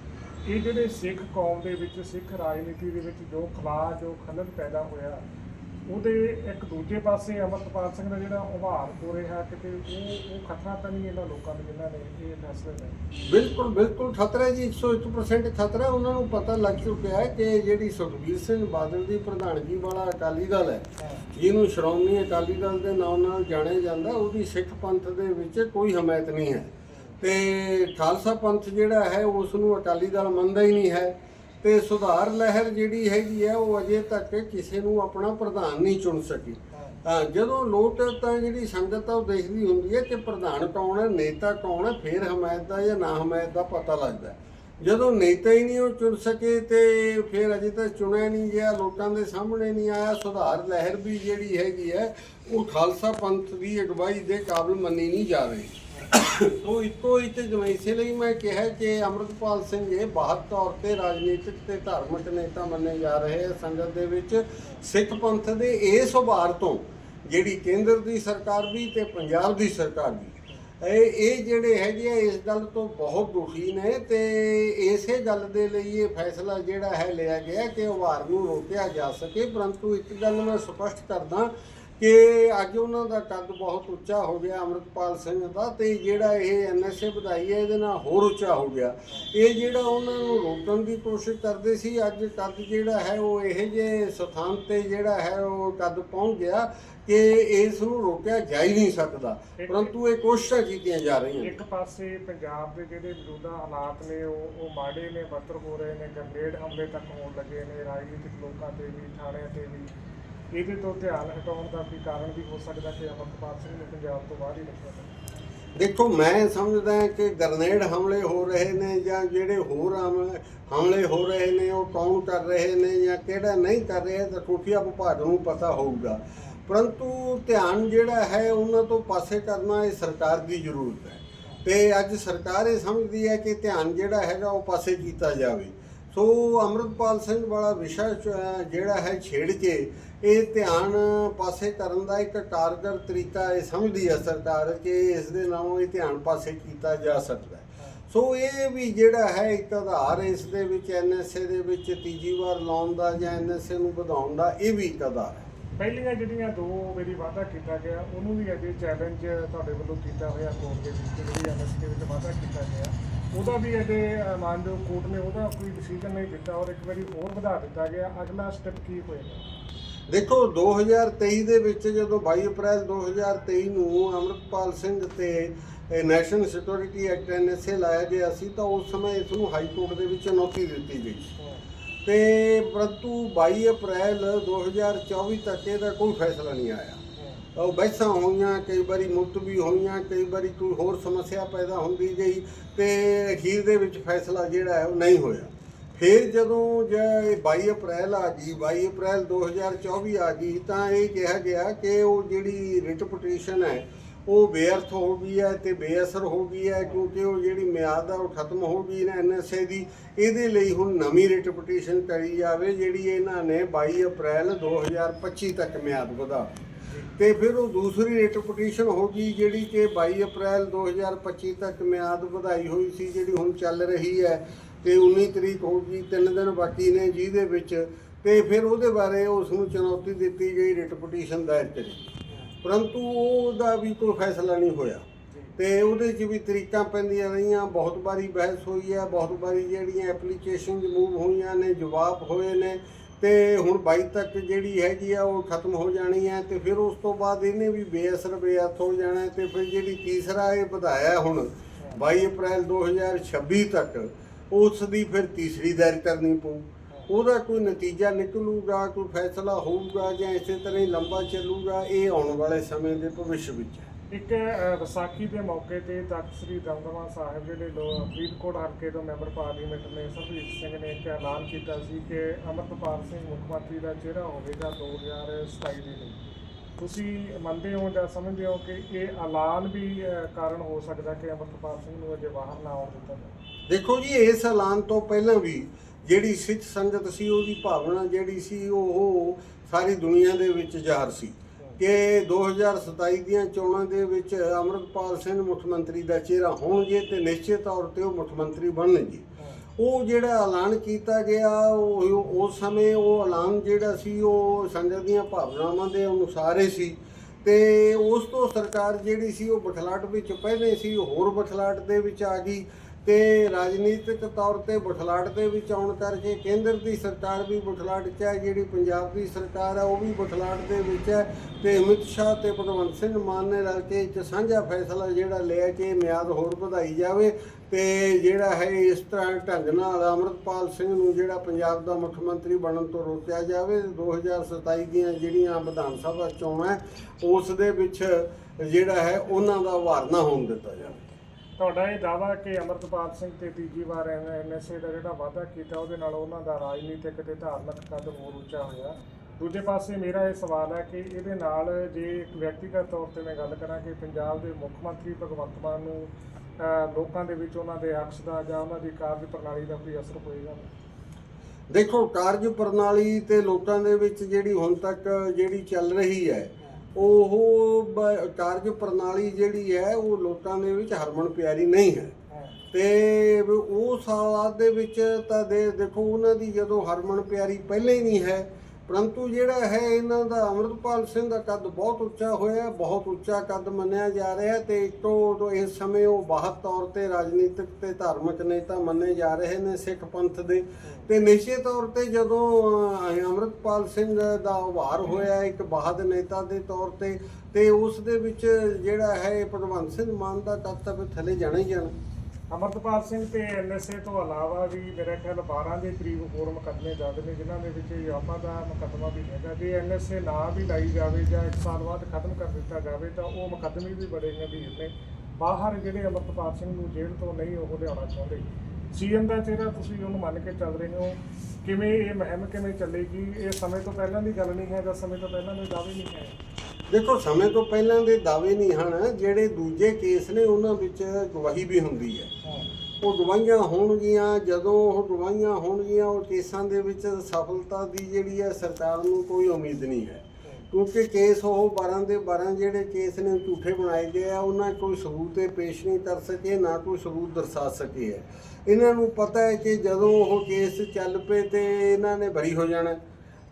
ਇਹ ਜਿਹੜੇ ਸਿੱਖ ਕੌਮ ਦੇ ਵਿੱਚ, ਸਿੱਖ ਰਾਜਨੀਤੀ ਦੇ ਵਿੱਚ ਜੋ ਖਲਾ ਜੋ ਖਲਲ ਪੈਦਾ ਹੋਇਆ ਉਹਦੇ ਇੱਕ ਦੂਜੇ ਪਾਸੇ ਅਮਰਤਪਾਲ ਸਿੰਘ ਦਾ ਜਿਹੜਾ ਉਭਾਰ ਹੋ ਰਿਹਾ ਕਿਤੇ ਉਹ ਉਹ ਖਤਰਾ ਤਾਂ ਨਹੀਂ ਇਹਨਾਂ ਲੋਕਾਂ ਨੂੰ ਜਿਨ੍ਹਾਂ ਨੇ ਇਹ ਫੈਸਲੇ ਲਏ। ਬਿਲਕੁਲ ਬਿਲਕੁਲ ਖਤਰਾ ਜੀ 101% ਖਤਰਾ ਉਹਨਾਂ ਨੂੰ ਪਤਾ ਲੱਗ ਚੁੱਕਿਆ ਹੈ ਕਿ ਜਿਹੜੀ ਸੁਖਬੀਰ ਸਿੰਘ ਬਾਦਲ ਦੀ ਪ੍ਰਧਾਨਗੀ ਵਾਲਾ ਅਕਾਲੀ ਦਲ ਹੈ ਜਿਹਨੂੰ ਸ਼੍ਰੋਮਣੀ ਅਕਾਲੀ ਦਲ ਦੇ ਨਾਮ ਨਾਲ ਜਾਣਿਆ ਜਾਂਦਾ ਉਹਦੀ ਸਿੱਖ ਪੰਥ ਦੇ ਵਿੱਚ ਕੋਈ ਹਮਾਇਤ ਨਹੀਂ ਹੈ। ਤੇ ਖਾਲਸਾ ਪੰਥ ਜਿਹੜਾ ਹੈ ਉਸ ਨੂੰ ਅਕਾਲੀ ਦਲ ਮੰਨਦਾ ਹੀ ਨਹੀਂ ਹੈ। ਤੇ ਸੁਧਾਰ ਲਹਿਰ ਜਿਹੜੀ ਹੈਗੀ ਹੈ ਉਹ ਅਜੇ ਤੱਕ ਕਿਸੇ ਨੂੰ ਆਪਣਾ ਪ੍ਰਧਾਨ ਨਹੀਂ ਚੁਣ ਸਕੀ। ਹਾਂ ਜਦੋਂ ਲੋਟ ਤਾਂ ਜਿਹੜੀ ਸੰਗਤ ਆ, ਉਹ ਦੇਖਦੀ ਹੁੰਦੀ ਹੈ ਕਿ ਪ੍ਰਧਾਨ ਕੌਣ ਹੈ, ਨੇਤਾ ਕੌਣ ਹੈ, ਫਿਰ ਹਮਾਇਤ ਦਾ ਜਾਂ ਨਾ ਹਮਾਇਤ ਦਾ ਪਤਾ ਲੱਗਦਾ ਜਦੋਂ ਨੇਤਾ ਹੀ ਨਹੀਂ ਉਹ ਚੁਣ ਸਕੇ ਤੇ ਫਿਰ ਅਜੇ ਤੱਕ ਚੁਣਿਆ ਨਹੀਂ ਗਿਆ, ਲੋਕਾਂ ਦੇ ਸਾਹਮਣੇ ਨਹੀਂ ਆਇਆ। ਸੁਧਾਰ ਲਹਿਰ ਵੀ ਜਿਹੜੀ ਹੈਗੀ ਹੈ, ਉਹ ਖਾਲਸਾ ਪੰਥ ਦੀ ਅਗਵਾਈ ਦੇ ਕਾਬਲ ਮੰਨੀ ਨਹੀਂ ਜਾ ਰਹੀ। ਤੋ ਇੱਕੋ ਇੱਕ ਜਿਵੇਂ ਇਸੇ ਲਈ ਮੈਂ ਕਿਹਾ ਕਿ ਅਮਰਤਪਾਲ ਸਿੰਘ ਇਹ ਬਾਹਰ ਤੌਰ ਤੇ ਰਾਜਨੀਤਿਕ ਤੇ ਧਾਰਮਿਕ ਨੇਤਾ ਮੰਨੇ ਜਾ ਰਹੇ ਆ। ਸੰਗਤ ਦੇ ਵਿੱਚ ਸਿੱਖ ਪੰਥ ਦੇ ਇਸ ਉਭਾਰ ਤੋਂ ਜਿਹੜੀ ਕੇਂਦਰ ਦੀ ਸਰਕਾਰ ਵੀ ਤੇ ਪੰਜਾਬ ਦੀ ਸਰਕਾਰ ਵੀ ਇਹ ਇਹ ਜਿਹੜੇ ਹੈਗੇ ਆ, ਇਸ ਗੱਲ ਤੋਂ ਬਹੁਤ ਦੁਖੀ ਨੇ ਤੇ ਇਸੇ ਗੱਲ ਦੇ ਲਈ ਇਹ ਫੈਸਲਾ ਜਿਹੜਾ ਹੈ, ਲਿਆ ਗਿਆ ਕਿ ਉਭਾਰ ਨੂੰ ਰੋਕਿਆ ਜਾ ਸਕੇ। ਪਰੰਤੂ ਇੱਕ ਗੱਲ ਮੈਂ ਸਪਸ਼ਟ ਕਰਦਾ ਕਿ ਅੱਜ ਉਹਨਾਂ ਦਾ ਕੱਦ ਬਹੁਤ ਉੱਚਾ ਹੋ ਗਿਆ ਅਮਰਤਪਾਲ ਸਿੰਘ ਦਾ ਤੇ ਜਿਹੜਾ ਇਹ ਐਨਐਸਏ ਵਧਾਈ ਹੈ ਇਹਦੇ ਨਾਲ ਹੋਰ ਉੱਚਾ ਹੋ ਗਿਆ। ਇਹ ਜਿਹੜਾ ਉਹਨਾਂ ਨੂੰ ਰੋਕਣ ਦੀ ਕੋਸ਼ਿਸ਼ ਕਰਦੇ ਸੀ ਅੱਜ ਕੱਦ ਜਿਹੜਾ ਹੈ ਉਹ ਇਹ ਜੇ ਸਥਾਨ ਤੇ ਜਿਹੜਾ ਹੈ ਉਹ ਕੱਦ ਪਹੁੰਚ ਗਿਆ ਕਿ ਇਸ ਨੂੰ ਰੋਕਿਆ ਜਾ ਹੀ ਨਹੀਂ ਸਕਦਾ। ਪਰੰਤੂ ਇਹ ਕੋਸ਼ਿਸ਼ਾਂ ਕੀਤੀਆਂ ਜਾ ਰਹੀਆਂ ਇੱਕ ਪਾਸੇ ਪੰਜਾਬ ਦੇ ਜਿਹੜੇ ਮੌਜੂਦਾ ਹਾਲਾਤ ਨੇ ਉਹ ਉਹ ਮਾੜੇ ਨੇ ਬੱਤਰ ਹੋ ਰਹੇ ਨੇ ਗੰਭੀਰ ਹਮਲੇ ਤੱਕ ਹੋਣ ਲੱਗੇ ਨੇ ਰਾਜਨੀਤਿਕ ਲੋਕਾਂ ਤੇ ਵੀ ਥਾਣਿਆਂ ਤੇ ਵੀ। ਇਹਦੇ ਤੋਂ ਧਿਆਨ ਹਟਾਉਣ ਦਾ ਵੀ ਕਾਰਨ ਵੀ ਹੋ ਸਕਦਾ ਕਿ ਅਮਰਪਾਲ ਸਿੰਘ ਨੂੰ ਪੰਜਾਬ ਤੋਂ ਬਾਹਰ ਹੀ ਰੱਖਿਆ ਦੇਖੋ, ਮੈਂ ਸਮਝਦਾ ਹਾਂ ਕਿ ਗਰਨੇਡ ਹਮਲੇ ਹੋ ਰਹੇ ਨੇ ਜਾਂ ਜਿਹੜੇ ਹੋਰ ਹਮਲੇ ਹੋ ਰਹੇ ਨੇ, ਉਹ ਕੌਣ ਕਰ ਰਹੇ ਨੇ ਜਾਂ ਕਿਹੜਾ ਨਹੀਂ ਕਰ ਰਿਹਾ ਤਾਂ ਖੁਫੀਆ ਵਿਭਾਗ ਨੂੰ ਪਤਾ ਹੋਊਗਾ। ਪਰੰਤੂ ਧਿਆਨ ਜਿਹੜਾ ਹੈ, ਉਹਨਾਂ ਤੋਂ ਪਾਸੇ ਕਰਨਾ ਇਹ ਸਰਕਾਰ ਦੀ ਜ਼ਰੂਰਤ ਹੈ। ਤੇ ਅੱਜ ਸਰਕਾਰ ਇਹ ਸਮਝਦੀ ਹੈ ਕਿ ਧਿਆਨ ਜਿਹੜਾ ਹੈਗਾ, ਉਹ ਪਾਸੇ ਕੀਤਾ ਜਾਵੇ। ਸੋ ਅਮਰਤਪਾਲ ਸਿੰਘ ਵਾਲਾ ਵਿਸ਼ਾ ਜਿਹੜਾ ਹੈ, ਛੇੜ ਕੇ ਇਹ ਧਿਆਨ ਪਾਸੇ ਕਰਨ ਦਾ ਇੱਕ ਕਾਰਗਰ ਤਰੀਕਾ ਇਹ ਸਮਝਦੀ ਹੈ ਸਰਕਾਰ ਕਿ ਇਸ ਦੇ ਨਾਲੋਂ ਇਹ ਧਿਆਨ ਪਾਸੇ ਕੀਤਾ ਜਾ ਸਕਦਾ ਸੋ ਇਹ ਵੀ ਜਿਹੜਾ ਹੈ ਇੱਕ ਆਧਾਰ ਇਸ ਦੇ ਵਿੱਚ ਐਨਐਸਏ ਦੇ ਵਿੱਚ ਤੀਜੀ ਵਾਰ ਲਾਉਣ ਦਾ ਜਾਂ ਐਨਐਸਏ ਨੂੰ ਵਧਾਉਣ ਦਾ ਇਹ ਵੀ ਇੱਕ ਆਧਾਰ ਹੈ। ਪਹਿਲੀਆਂ ਜਿਹੜੀਆਂ ਦੋ ਵਾਰੀ ਵਾਅਦਾ ਕੀਤਾ ਗਿਆ ਉਹਨੂੰ ਵੀ ਅਜੇ ਚੈਲੰਜ ਤੁਹਾਡੇ ਵੱਲੋਂ ਕੀਤਾ ਹੋਇਆ ਕੋਰਟ ਦੇ ਵਿੱਚ ਜਿਹੜੀ ਐਮਐਸਕੇ ਵਿੱਚ ਵਾਅਦਾ ਕੀਤਾ ਗਿਆ। ਉਹਦਾ ਵੀ ਅਜੇ ਅ, ਮਾਨਯੋਗ ਕੋਰਟ ਨੇ ਉਹਦਾ ਕੋਈ ਡਿਸੀਜਨ ਨਹੀਂ ਦਿੱਤਾ ਔਰ ਇੱਕ ਵਾਰੀ ਹੋਰ ਵਧਾ ਦਿੱਤਾ ਗਿਆ। ਅਗਲਾ ਸਟੈਪ ਕੀ ਹੋਏਗਾ? ਦੇਖੋ 2023 ਦੇ ਵਿੱਚ ਜਦੋਂ 22 ਅਪ੍ਰੈਲ 2023 ਨੂੰ ਅਮਰਪਾਲ ਸਿੰਘ ਤੇ ਨੈਸ਼ਨਲ ਸਿਕਿਉਰਿਟੀ ਐਕਟ ਐਨਐਸਏ ਲਾਇਆ ਗਿਆ ਸੀ, ਤਾਂ ਉਸ ਸਮੇਂ ਇਸ ਨੂੰ ਹਾਈ ਕੋਰਟ ਦੇ ਵਿੱਚ ਚੁਣੌਤੀ ਦਿੱਤੀ ਗਈ ਤੇ ਪਰੰਤੂ 22 ਅਪ੍ਰੈਲ 2024 ਤੱਕ ਇਹਦਾ ਕੋਈ ਫੈਸਲਾ ਨਹੀਂ ਆਇਆ। ਉਹ ਬਹਿਸਾਂ ਹੋਈਆਂ, ਕਈ ਵਾਰੀ ਮੁਲਤਵੀ ਹੋਈਆਂ, ਕਈ ਵਾਰੀ ਕੋਈ ਹੋਰ ਸਮੱਸਿਆ ਪੈਦਾ ਹੁੰਦੀ ਗਈ ਤੇ ਅਖੀਰ ਦੇ ਵਿੱਚ ਫੈਸਲਾ ਜਿਹੜਾ ਹੈ ਉਹ ਨਹੀਂ ਹੋਇਆ। ਫਿਰ ਜਦੋਂ ਜੇ 22 ਅਪ੍ਰੈਲ ਆ ਗਈ 22 ਅਪ੍ਰੈਲ 2024 ਆ ਗਈ, ਤਾਂ ਇਹ ਕਿਹਾ ਗਿਆ ਕਿ ਉਹ ਜਿਹੜੀ ਰਿਟ ਪਟੀਸ਼ਨ ਹੈ, ਉਹ ਬੇਅਰਥ ਹੋ ਗਈ ਹੈ ਤੇ ਬੇਅਸਰ ਹੋ ਗਈ ਹੈ ਕਿਉਂਕਿ ਉਹ ਜਿਹੜੀ ਮਿਆਦ ਆ ਉਹ ਖਤਮ ਹੋ ਗਈ ਨਾ ਐਨਐਸਏ ਦੀ। ਇਹਦੇ ਲਈ ਹੁਣ ਨਵੀਂ ਰਿਟ ਪਟੀਸ਼ਨ ਕਰੀ ਜਾਵੇ ਜਿਹੜੀ ਇਹਨਾਂ ਨੇ 22 ਅਪ੍ਰੈਲ 2025 ਤੱਕ ਮਿਆਦ ਵਧਾ ਤੇ ਫਿਰ ਉਹ ਦੂਸਰੀ ਰਿਟ ਪਟੀਸ਼ਨ ਹੋ ਗਈ ਜਿਹੜੀ ਕਿ 22 ਅਪ੍ਰੈਲ 2025 ਤੱਕ ਮਿਆਦ ਵਧਾਈ ਹੋਈ ਸੀ, ਜਿਹੜੀ ਹੁਣ ਚੱਲ ਰਹੀ ਹੈ। ਤੇ 19 ਤਰੀਕ ਹੋ ਗਈ, ਤਿੰਨ ਦਿਨ ਬਾਕੀ ਨੇ ਜਿਹਦੇ ਵਿੱਚ ਤੇ ਫਿਰ ਉਹਦੇ ਬਾਰੇ ਉਸ ਨੂੰ ਚੁਣੌਤੀ ਦਿੱਤੀ ਗਈ ਰਿਟ ਪਟੀਸ਼ਨ ਦਾਇਰ ਕਰੀ ਪਰੰਤੂ ਉਹਦਾ ਵੀ ਕੋਈ ਫੈਸਲਾ ਨਹੀਂ ਹੋਇਆ। ਤੇ ਉਹਦੇ 'ਚ ਵੀ ਤਰੀਕਾਂ ਪੈਂਦੀਆਂ ਰਹੀਆਂ, ਬਹੁਤ ਵਾਰੀ ਬਹਿਸ ਹੋਈ ਹੈ ਬਹੁਤ ਵਾਰੀ ਜਿਹੜੀਆਂ ਐਪਲੀਕੇਸ਼ਨ ਮੂਵ ਹੋਈਆਂ ਨੇ, ਜਵਾਬ ਹੋਏ ਨੇ, ਤੇ ਹੁਣ 22 ਤੱਕ ਜਿਹੜੀ ਹੈਗੀ ਆ ਉਹ ਖਤਮ ਹੋ ਜਾਣੀ ਹੈ ਤੇ ਫਿਰ ਉਸ ਤੋਂ ਬਾਅਦ ਇਹਨੇ ਵੀ ਬੇਅਸਰ ਬੇਅਰਥ ਹੋ ਜਾਣਾ ਹੈ ਤੇ ਫਿਰ ਜਿਹੜੀ ਤੀਸਰਾ ਇਹ ਵਧਾਇਆ ਹੁਣ 22 ਅਪ੍ਰੈਲ 2026 ਤੱਕ ਉਸ ਦੀ ਫਿਰ ਤੀਸਰੀ ਦਾਇਰ ਕਰਨੀ ਪਊ। ਉਹਦਾ ਕੋਈ ਨਤੀਜਾ ਨਿਕਲੂਗਾ, ਕੋਈ ਫੈਸਲਾ ਹੋਊਗਾ ਜਾਂ ਇਸੇ ਤਰ੍ਹਾਂ ਹੀ ਲੰਬਾ ਚੱਲੂਗਾ, ਇਹ ਆਉਣ ਵਾਲੇ ਸਮੇਂ ਦੇ ਭਵਿੱਖ ਵਿੱਚ ਹੈ। ਇੱਕ ਵਿਸਾਖੀ ਦੇ ਮੌਕੇ ਤੇ ਤਖਤ ਸ੍ਰੀ ਦਮਦਮਾ ਸਾਹਿਬ ਜਿਹੜੇ ਲੋ ਫਰੀਦਕੋਟ ਹਲਕੇ ਤੋਂ ਮੈਂਬਰ ਪਾਰਲੀਮੈਂਟ ਨੇ ਸਰਬਜੀਤ ਸਿੰਘ ਨੇ ਇੱਕ ਐਲਾਨ ਕੀਤਾ ਸੀ ਕਿ ਅਮਰਤਪਾਲ ਸਿੰਘ ਮੁੱਖ ਮੰਤਰੀ ਦਾ ਚਿਹਰਾ ਹੋਵੇਗਾ 2027 ਦੇ ਲਈ। ਤੁਸੀਂ ਮੰਨਦੇ ਹੋ ਜਾਂ ਸਮਝਦੇ ਹੋ ਕਿ ਇਹ ਐਲਾਨ ਵੀ ਕਾਰਨ ਹੋ ਸਕਦਾ ਕਿ ਅਮਰਤਪਾਲ ਸਿੰਘ ਨੂੰ ਅਜੇ ਬਾਹਰ ਨਾ ਆਉਣ ਦਿੱਤਾ ਜਾਵੇ? ਦੇਖੋ ਜੀ, ਇਸ ਐਲਾਨ ਤੋਂ ਪਹਿਲਾਂ ਵੀ ਜਿਹੜੀ ਸਿੱਖ ਸੰਗਤ ਸੀ, ਉਹਦੀ ਭਾਵਨਾ ਜਿਹੜੀ ਸੀ, ਉਹ ਸਾਰੀ ਦੁਨੀਆ ਦੇ ਵਿੱਚ ਜ਼ਾਹਰ ਸੀ ਕਿ 2027 ਦੀਆਂ ਚੋਣਾਂ ਦੇ ਵਿੱਚ ਅਮਰਪਾਲ ਸਿੰਘ ਮੁੱਖ ਮੰਤਰੀ ਦਾ ਚਿਹਰਾ ਹੋਣਗੇ ਤੇ ਨਿਸ਼ਚਿਤ ਤੌਰ ਤੇ ਉਹ ਮੁੱਖ ਮੰਤਰੀ ਬਣਨਗੇ। ਉਹ ਜਿਹੜਾ ਐਲਾਨ ਕੀਤਾ ਗਿਆ, ਉਹ ਉਸ ਸਮੇਂ ਉਹ ਐਲਾਨ ਜਿਹੜਾ ਸੀ, ਉਹ ਸੰਗਤ ਦੀਆਂ ਭਾਵਨਾਵਾਂ ਦੇ ਅਨੁਸਾਰ ਹੀ ਸੀ ਤੇ ਉਸ ਤੋਂ ਸਰਕਾਰ ਜਿਹੜੀ ਸੀ, ਉਹ ਬਠਲਾਟ ਵਿੱਚ ਪਹਿਲੇ ਸੀ ਹੋਰ ਬਠਲਾਟ ਦੇ ਵਿੱਚ ਆ ਗਈ। ਤੇ ਰਾਜਨੀਤਿਕ ਤੌਰ ਤੇ ਬਠਲਾਟ ਦੇ ਵਿੱਚ ਆਉਣ ਕਰਕੇ ਕੇਂਦਰ ਦੀ ਸਰਕਾਰ ਵੀ ਬਠਲਾਟ 'ਚ ਹੈ ਜਿਹੜੀ ਪੰਜਾਬ ਦੀ ਸਰਕਾਰ ਹੈ ਉਹ ਵੀ ਬਠਲਾਟ ਦੇ ਵਿੱਚ ਹੈ। ਤੇ ਅਮਿਤ ਸ਼ਾਹ ਤੇ ਭਗਵੰਤ ਸਿੰਘ ਮਾਨ ਨੇ ਰਲ ਕੇ ਇੱਕ ਸਾਂਝਾ ਫੈਸਲਾ ਜਿਹੜਾ ਲਿਆ ਕਿ ਮਿਆਦ ਹੋਰ ਵਧਾਈ ਜਾਵੇ ਤੇ ਜਿਹੜਾ ਹੈ ਇਸ ਤਰ੍ਹਾਂ ਢੰਗ ਨਾਲ ਅਮਰਤਪਾਲ ਸਿੰਘ ਨੂੰ ਜਿਹੜਾ ਪੰਜਾਬ ਦਾ ਮੁੱਖ ਮੰਤਰੀ ਬਣਨ ਤੋਂ ਰੋਕਿਆ ਜਾਵੇ। 2027 ਦੀਆਂ ਜਿਹੜੀਆਂ ਵਿਧਾਨ ਸਭਾ ਚੋਣਾਂ ਹੈ, ਉਸ ਦੇ ਵਿੱਚ ਜਿਹੜਾ ਹੈ ਉਹਨਾਂ ਦਾ ਵਾਰਨਾ ਹੋਣ ਦਿੱਤਾ ਜਾਵੇ। ਤੁਹਾਡਾ ਇਹ ਦਾਵਾ ਕਿ ਅਮਰਤਪਾਲ ਸਿੰਘ ਤੇ ਤੀਜੀ ਵਾਰ ਐਨਐਸਏ ਦਾ ਜਿਹੜਾ ਵਾਅਦਾ ਕੀਤਾ, ਉਹਦੇ ਨਾਲ ਉਹਨਾਂ ਦਾ ਰਾਜਨੀਤਿਕ ਤੇ ਧਾਰਮਿਕ ਕੱਦ ਹੋਰ ਉੱਚਾ ਹੋਇਆ। ਦੂਜੇ ਪਾਸੇ ਮੇਰਾ ਇਹ ਸਵਾਲ ਹੈ ਕਿ ਇਹਦੇ ਨਾਲ ਜੇ ਇੱਕ ਵਿਅਕਤੀਗਤ ਤੌਰ ਤੇ ਮੈਂ ਗੱਲ ਕਰਾਂ ਕਿ ਪੰਜਾਬ ਦੇ ਮੁੱਖ ਮੰਤਰੀ ਭਗਵੰਤ ਮਾਨ ਨੂੰ ਲੋਕਾਂ ਦੇ ਵਿੱਚ ਉਹਨਾਂ ਦੇ ਅਕਸ ਦਾ ਜਾਂ ਉਹਨਾਂ ਦੀ ਕਾਰਜ ਪ੍ਰਣਾਲੀ ਦਾ ਕੋਈ ਅਸਰ ਹੋਏਗਾ? ਦੇਖੋ, ਕਾਰਜ ਪ੍ਰਣਾਲੀ ਤੇ ਲੋਕਾਂ ਦੇ ਵਿੱਚ ਜਿਹੜੀ ਹੁਣ ਤੱਕ ਜਿਹੜੀ ਚੱਲ ਰਹੀ ਹੈ ਉਹ ਕਾਰਜ ਪ੍ਰਣਾਲੀ ਜਿਹੜੀ ਹੈ ਉਹ ਲੋਕਾਂ ਦੇ ਵਿੱਚ ਹਰਮਨ ਪਿਆਰੀ ਨਹੀਂ ਹੈ। ਤੇ ਉਸ ਹਾਲਾਤ ਦੇ ਵਿੱਚ ਤਾਂ ਦੇ ਦੇਖੋ ਉਹਨਾਂ ਦੀ ਜਦੋਂ ਹਰਮਨ ਪਿਆਰੀ ਪਹਿਲੇ ਹੀ ਨਹੀਂ ਹੈ ਪਰੰਤੂ ਜਿਹੜਾ ਹੈ ਇਹਨਾਂ ਦਾ ਅਮਰਤਪਾਲ ਸਿੰਘ ਦਾ ਕੱਦ ਬਹੁਤ ਉੱਚਾ ਹੋਇਆ ਬਹੁਤ ਉੱਚਾ ਕੱਦ ਮੰਨਿਆ ਜਾ ਰਿਹਾ ਤੇ ਇੱਕ ਤੋਂ ਇਸ ਸਮੇਂ ਉਹ ਬਾਹਰ ਤੌਰ ਤੇ ਰਾਜਨੀਤਿਕ ਤੇ ਧਾਰਮਿਕ ਨੇਤਾ ਮੰਨੇ ਜਾ ਰਹੇ ਨੇ ਸਿੱਖ ਪੰਥ ਦੇ। ਤੇ ਨਿਸ਼ਚਿਤ ਤੌਰ ਤੇ ਜਦੋਂ ਅਹ, ਅਮਰਤਪਾਲ ਸਿੰਘ ਦਾ ਉਭਾਰ ਹੋਇਆ ਇੱਕ ਬਹਾਦਰ ਨੇਤਾ ਦੇ ਤੌਰ ਤੇ ਤੇ ਉਸ ਦੇ ਵਿੱਚ ਜਿਹੜਾ ਹੈ ਭਗਵੰਤ ਸਿੰਘ ਮਾਨ ਦਾ ਕੱਦ ਤਾਂ ਥੱਲੇ ਜਾਣਾ ਹੀ ਜਾਣਾ। ਅਮਰਤਪਾਲ ਸਿੰਘ ਤੇ ਐਨਐਸਏ ਤੋਂ ਇਲਾਵਾ ਵੀ ਮੇਰੇ ਖਿਆਲ 12 ਦੇ ਕਰੀਬ ਹੋਰ ਮੁਕੱਦਮੇ ਦਰਜ ਨੇ, ਜਿਨ੍ਹਾਂ ਦੇ ਵਿੱਚ ਯਾਪਾ ਦਾ ਮੁਕੱਦਮਾ ਵੀ ਹੈਗਾ। ਜੇ ਐਨਐਸਏ ਨਾ ਵੀ ਲਾਈ ਜਾਵੇ ਜਾਂ ਇੱਕ ਸਾਲ ਬਾਅਦ ਖਤਮ ਕਰ ਦਿੱਤਾ ਜਾਵੇ, ਤਾਂ ਉਹ ਮੁਕੱਦਮੇ ਵੀ ਬੜੇ ਗੰਭੀਰ ਨੇ। ਬਾਹਰ ਜਿਹੜੇ ਅਮਰਤਪਾਲ ਸਿੰਘ ਨੂੰ ਜੇਲ੍ਹ ਤੋਂ ਨਹੀਂ ਉਹ ਲਿਆਉਣਾ ਚਾਹੁੰਦੇ। ਸੀਐਮ ਦਾ ਚਿਹਰਾ ਤੁਸੀਂ ਉਹਨੂੰ ਮੰਨ ਕੇ ਚੱਲ ਰਹੇ ਹੋ ਕਿਵੇਂ ਇਹ ਮੁਹਿੰਮ ਕਿਵੇਂ ਚੱਲੇਗੀ? ਇਹ ਸਮੇਂ ਤੋਂ ਪਹਿਲਾਂ ਦੀ ਗੱਲ ਨਹੀਂ ਹੈ ਜਾਂ ਸਮੇਂ ਤੋਂ ਪਹਿਲਾਂ ਦੇ ਦਾਅਵੇ ਨਹੀਂ ਹੈ? ਦੇਖੋ ਸਮੇਂ ਤੋਂ ਪਹਿਲਾਂ ਦੇ ਦਾਅਵੇ ਨਹੀਂ ਹਨ ਜਿਹੜੇ ਦੂਜੇ ਕੇਸ ਨੇ ਉਹਨਾਂ ਵਿੱਚ ਗਵਾਹੀ ਵੀ ਹੁੰਦੀ ਹੈ। ਉਹ ਗਵਾਹੀਆਂ ਹੋਣਗੀਆਂ ਜਦੋਂ ਉਹ ਗਵਾਹੀਆਂ ਹੋਣਗੀਆਂ ਉਹ ਕੇਸਾਂ ਦੇ ਵਿੱਚ ਸਫਲਤਾ ਦੀ ਜਿਹੜੀ ਹੈ ਸਰਕਾਰ ਨੂੰ ਕੋਈ ਉਮੀਦ ਨਹੀਂ ਹੈ। ਕਿਉਂਕਿ ਕੇਸ ਉਹ 12 ਦੇ 12 ਜਿਹੜੇ ਕੇਸ ਨੇ ਝੂਠੇ ਬਣਾਏ ਗਏ ਆ ਉਹਨਾਂ ਕੋਈ ਸਬੂਤ ਤੇ ਪੇਸ਼ ਨਹੀਂ ਕਰ ਸਕੇ ਨਾ ਕੋਈ ਸਬੂਤ ਦਰਸਾ ਸਕੇ ਹੈ। ਇਹਨਾਂ ਨੂੰ ਪਤਾ ਹੈ ਕਿ ਜਦੋਂ ਉਹ ਕੇਸ ਚੱਲ ਪਏ ਤੇ ਇਹਨਾਂ ਨੇ ਬਰੀ ਹੋ ਜਾਣਾ।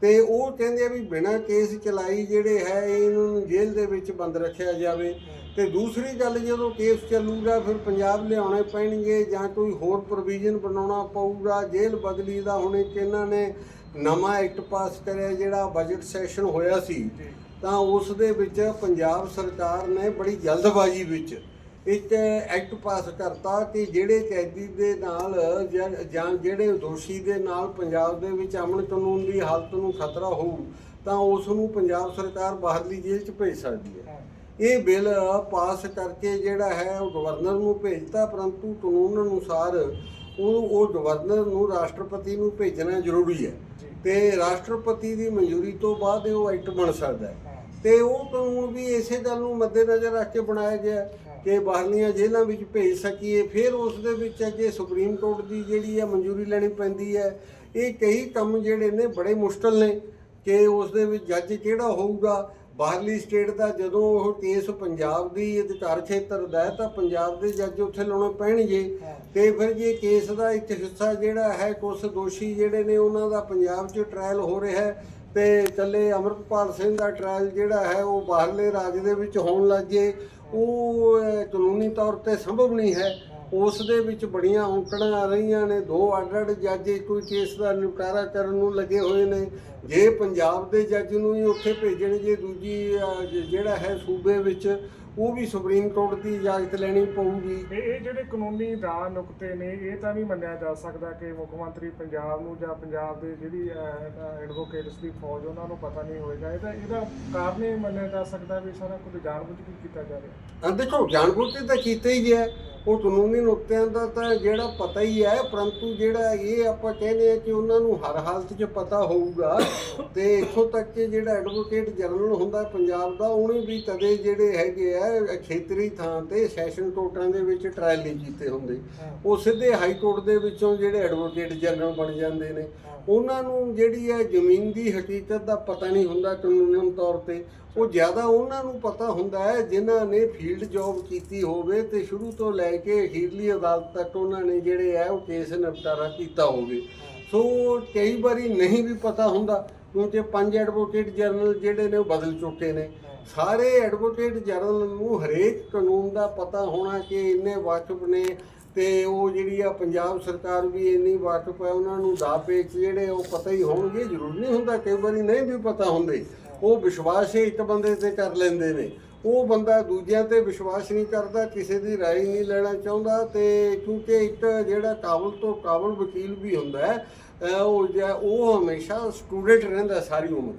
ਤੇ ਉਹ ਕਹਿੰਦੇ ਆ ਵੀ ਬਿਨਾਂ ਕੇਸ ਚਲਾਈ ਜਿਹੜੇ ਹੈ, ਇਹਨਾਂ ਨੂੰ ਜੇਲ੍ਹ ਦੇ ਵਿੱਚ ਬੰਦ ਰੱਖਿਆ ਜਾਵੇ। ਤੇ ਦੂਸਰੀ ਗੱਲ, ਜਦੋਂ ਕੇਸ ਚੱਲੂਗਾ, ਫਿਰ ਪੰਜਾਬ ਲਿਆਉਣੇ ਪੈਣਗੇ ਜਾਂ ਕੋਈ ਹੋਰ ਪ੍ਰੋਵੀਜ਼ਨ ਬਣਾਉਣਾ ਪਊਗਾ। ਜੇਲ੍ਹ ਬਦਲੀ ਦਾ ਹੁਣ ਇੱਕ ਇਹਨਾਂ ਨੇ ਨਵਾਂ ਐਕਟ ਪਾਸ ਕਰਿਆ, ਜਿਹੜਾ ਬਜਟ ਸੈਸ਼ਨ ਹੋਇਆ ਸੀ। ਤਾਂ ਉਸ ਦੇ ਵਿੱਚ ਪੰਜਾਬ ਸਰਕਾਰ ਨੇ ਬੜੀ ਜਲਦਬਾਜ਼ੀ ਵਿੱਚ ਇੱਕ ਐਕਟ ਪਾਸ ਕਰਤਾ ਕਿ ਜਿਹੜੇ ਕੈਦੀ ਦੇ ਨਾਲ ਜਾਂ ਜਿਹੜੇ ਦੋਸ਼ੀ ਦੇ ਨਾਲ ਪੰਜਾਬ ਦੇ ਵਿੱਚ ਅਮਨ ਕਾਨੂੰਨ ਦੀ ਹਾਲਤ ਨੂੰ ਖਤਰਾ ਹੋਊ ਤਾਂ ਉਸ ਨੂੰ ਪੰਜਾਬ ਸਰਕਾਰ ਬਾਹਰਲੀ ਜੇਲ੍ਹ 'ਚ ਭੇਜ ਸਕਦੀ ਹੈ। ਇਹ ਬਿੱਲ ਪਾਸ ਕਰਕੇ ਜਿਹੜਾ ਹੈ ਉਹ ਗਵਰਨਰ ਨੂੰ ਭੇਜਤਾ ਪਰੰਤੂ ਕਾਨੂੰਨ ਅਨੁਸਾਰ ਉਹ ਉਹ ਗਵਰਨਰ ਨੂੰ ਰਾਸ਼ਟਰਪਤੀ ਨੂੰ ਭੇਜਣਾ ਜ਼ਰੂਰੀ ਹੈ। ਤੇ ਰਾਸ਼ਟਰਪਤੀ ਦੀ ਮਨਜ਼ੂਰੀ ਤੋਂ ਬਾਅਦ ਇਹ ਉਹ ਐਕਟ ਬਣ ਸਕਦਾ ਹੈ। ਹਾਂ। ਤੇ ਉਹ ਕਾਨੂੰਨ ਵੀ ਇਸੇ ਗੱਲ ਨੂੰ ਮੱਦੇਨਜ਼ਰ ਰੱਖ ਕੇ ਬਣਾਇਆ ਗਿਆ ਕਿ ਬਾਹਰਲੀਆਂ ਜੇਲ੍ਹਾਂ ਵਿੱਚ ਭੇਜ ਸਕੀਏ ਫਿਰ ਉਸ ਦੇ ਵਿੱਚ ਅੱਗੇ ਸੁਪਰੀਮ ਕੋਰਟ ਦੀ ਜਿਹੜੀ ਹੈ ਮਨਜ਼ੂਰੀ ਲੈਣੀ ਪੈਂਦੀ ਹੈ। ਇਹ ਕਈ ਕੰਮ ਜਿਹੜੇ ਨੇ ਬੜੇ ਮੁਸ਼ਕਲ ਨੇ ਕਿ ਉਸ ਦੇ ਵਿੱਚ ਜੱਜ ਕਿਹੜਾ ਹੋਊਗਾ? ਬਾਹਰਲੀ ਸਟੇਟ ਦਾ ਜਦੋਂ ਉਹ ਕੇਸ ਪੰਜਾਬ ਦੀ ਅਧਿਕਾਰ ਖੇਤਰ ਦਾ ਹੈ ਤਾਂ ਪੰਜਾਬ ਦੇ ਜੱਜ ਉੱਥੇ ਲਾਉਣੇ ਪੈਣਗੇ। ਤੇ ਫਿਰ ਜੇ ਕੇਸ ਦਾ ਇੱਕ ਹਿੱਸਾ ਜਿਹੜਾ ਹੈ ਕੁਝ ਦੋਸ਼ੀ ਜਿਹੜੇ ਨੇ ਉਹਨਾਂ ਦਾ ਪੰਜਾਬ 'ਚ ਟ੍ਰਾਇਲ ਹੋ ਰਿਹਾ ਹੈ ਤੇ ਇਕੱਲੇ ਅਮਰਪਾਲ ਸਿੰਘ ਦਾ ਟ੍ਰਾਇਲ ਜਿਹੜਾ ਹੈ ਉਹ ਬਾਹਰਲੇ ਰਾਜ ਦੇ ਵਿੱਚ ਹੋਣ ਲੱਗੇ ਉਹ ਅਹ, ਕਾਨੂੰਨੀ ਤੌਰ ਤੇ ਸੰਭਵ ਨਹੀਂ ਹੈ। ਉਸ ਦੇ ਵਿੱਚ ਬੜੀਆਂ ਔਂਕੜਾਂ ਆ ਰਹੀਆਂ ਨੇ। ਦੋ ਅੱਡ-ਅੱਡ ਜੱਜ ਇੱਕੋ ਹੀ ਕੇਸ ਦਾ ਨਿਪਟਾਰਾ ਕਰਨ ਨੂੰ ਲੱਗੇ ਹੋਏ ਨੇ। ਜੇ ਪੰਜਾਬ ਦੇ ਜੱਜ ਨੂੰ ਹੀ ਉੱਥੇ ਭੇਜਣ ਜੇ ਦੂਜੀ ਅਹ, ਜਿਹੜਾ ਹੈ ਸੂਬੇ ਵਿੱਚ ਉਹ ਵੀ ਸੁਪਰੀਮ ਕੋਰਟ ਦੀ ਇਜਾਜ਼ਤ ਲੈਣੀ ਪਊਗੀ। ਇਹ ਇਹ ਜਿਹੜੇ ਕਾਨੂੰਨੀ ਦਾ ਨੁਕਤੇ ਨੇ ਇਹ ਤਾਂ ਨਹੀਂ ਮੰਨਿਆ ਜਾ ਸਕਦਾ ਕਿ ਮੁੱਖ ਮੰਤਰੀ ਪੰਜਾਬ ਨੂੰ ਜਾਂ ਪੰਜਾਬ ਦੇ ਜਿਹੜੀ ਐਡਵੋਕੇਟਸ ਦੀ ਫੌਜ ਉਹਨਾਂ ਨੂੰ ਪਤਾ ਨਹੀਂ ਹੋਏਗਾ। ਇਹਦਾ ਇਹਦਾ ਕਾਰਨ ਇਹ ਮੰਨਿਆ ਜਾ ਸਕਦਾ ਵੀ ਸਾਰਾ ਕੁਝ ਜਾਣਬੁੱਝ ਕੇ ਕੀਤਾ ਜਾ ਰਿਹਾ ਆ ਦੇਖੋ ਜਾਣਬੁੱਝ ਕੇ ਤਾਂ ਕੀਤਾ ਹੀ ਗਿਆ ਉਹ ਕਾਨੂੰਨੀ ਨੁਕਤਿਆਂ ਦਾ ਤਾਂ ਜਿਹੜਾ ਪਤਾ ਹੀ ਹੈ ਪਰੰਤੂ ਜਿਹੜਾ ਇਹ ਆਪਾਂ ਕਹਿੰਦੇ ਆ ਕਿ ਉਹਨਾਂ ਨੂੰ ਹਰ ਹਾਲਤ 'ਚ ਪਤਾ ਹੋਊਗਾ ਤੇ ਇੱਥੋਂ ਤੱਕ ਕਿ ਜਿਹੜਾ ਐਡਵੋਕੇਟ ਜਨਰਲ ਹੁੰਦਾ ਪੰਜਾਬ ਦਾ ਉਹਨੇ ਵੀ ਕਦੇ ਜਿਹੜੇ ਹੈਗੇ ਆ ਖੇਤਰੀ ਥਾਂ ਤੇ ਸੈਸ਼ਨ ਕੋਰਟਾਂ ਦੇ ਵਿੱਚ ਟ੍ਰਾਇਲ ਨਹੀਂ ਕੀਤੇ ਹੁੰਦੇ। ਉਹ ਸਿੱਧੇ ਹਾਈ ਕੋਰਟ ਦੇ ਵਿੱਚੋਂ ਜਿਹੜੇ ਐਡਵੋਕੇਟ ਜਨਰਲ ਬਣ ਜਾਂਦੇ ਨੇ। ਉਹਨਾਂ ਨੂੰ ਜਿਹੜੀ ਹੈ ਜ਼ਮੀਨ ਦੀ ਹਕੀਕਤ ਦਾ ਪਤਾ ਨਹੀਂ ਹੁੰਦਾ ਕਾਨੂੰਨ ਤੌਰ ਤੇ। ਉਹ ਜ਼ਿਆਦਾ ਉਹਨਾਂ ਨੂੰ ਪਤਾ ਹੁੰਦਾ ਹੈ ਜਿਨ੍ਹਾਂ ਨੇ ਫੀਲਡ ਜੌਬ ਕੀਤੀ ਹੋਵੇ ਤੇ ਸ਼ੁਰੂ ਤੋਂ ਲੈ ਕੇ ਅਖੀਰਲੀ ਅਦਾਲਤ ਤੱਕ ਉਹਨਾਂ ਨੇ ਜਿਹੜੇ ਹੈ ਉਹ ਕੇਸ ਨਿਪਟਾਰਾ ਕੀਤਾ ਹੋਵੇ। ਸੋ ਕਈ ਵਾਰੀ ਨਹੀਂ ਵੀ ਪਤਾ ਹੁੰਦਾ, ਕਿਉਂਕਿ ਪੰਜ ਐਡਵੋਕੇਟ ਜਨਰਲ ਜਿਹੜੇ ਨੇ ਉਹ ਬਦਲ ਚੁੱਕੇ ਨੇ। ਸਾਰੇ ਐਡਵੋਕੇਟ ਜਨਰਲ ਨੂੰ ਹਰੇਕ ਕਾਨੂੰਨ ਦਾ ਪਤਾ ਹੋਣਾ ਕਿ ਇੰਨੇ ਵਾਕਫ ਨੇ ਤੇ ਉਹ ਜਿਹੜੀ ਆ ਪੰਜਾਬ ਸਰਕਾਰ ਵੀ ਇੰਨੀ ਵਾਕਫ ਹੈ, ਉਹਨਾਂ ਨੂੰ ਦਾ ਪੇਚ ਜਿਹੜੇ ਉਹ ਪਤਾ ਹੀ ਹੋਣਗੇ, ਜ਼ਰੂਰ ਨਹੀਂ ਹੁੰਦਾ ਕਈ ਵਾਰੀ ਨਹੀਂ ਵੀ ਪਤਾ ਹੁੰਦੇ। ਉਹ ਵਿਸ਼ਵਾਸ ਹੀ ਇੱਕ ਬੰਦੇ ਤੇ ਕਰ ਲੈਂਦੇ ਨੇ। ਉਹ ਬੰਦਾ ਦੂਜਿਆਂ ਤੇ ਵਿਸ਼ਵਾਸ ਨਹੀਂ ਕਰਦਾ ਕਿਸੇ ਦੀ رائے ਨਹੀਂ ਲੈਣਾ ਚਾਹੁੰਦਾ ਤੇ ਕਿਉਂਕਿ ਇੱਕ ਜਿਹੜਾ ਕਾਬਲ ਤੋਂ ਕਾਬਲ ਵਕੀਲ ਵੀ ਹੁੰਦਾ ਹੈ ਅਹ ਉਹ ਜਿਹਾ- ਉਹ ਹਮੇਸ਼ਾ ਸਟੂਡੈਂਟ ਰਹਿੰਦਾ ਸਾਰੀ ਉਮਰ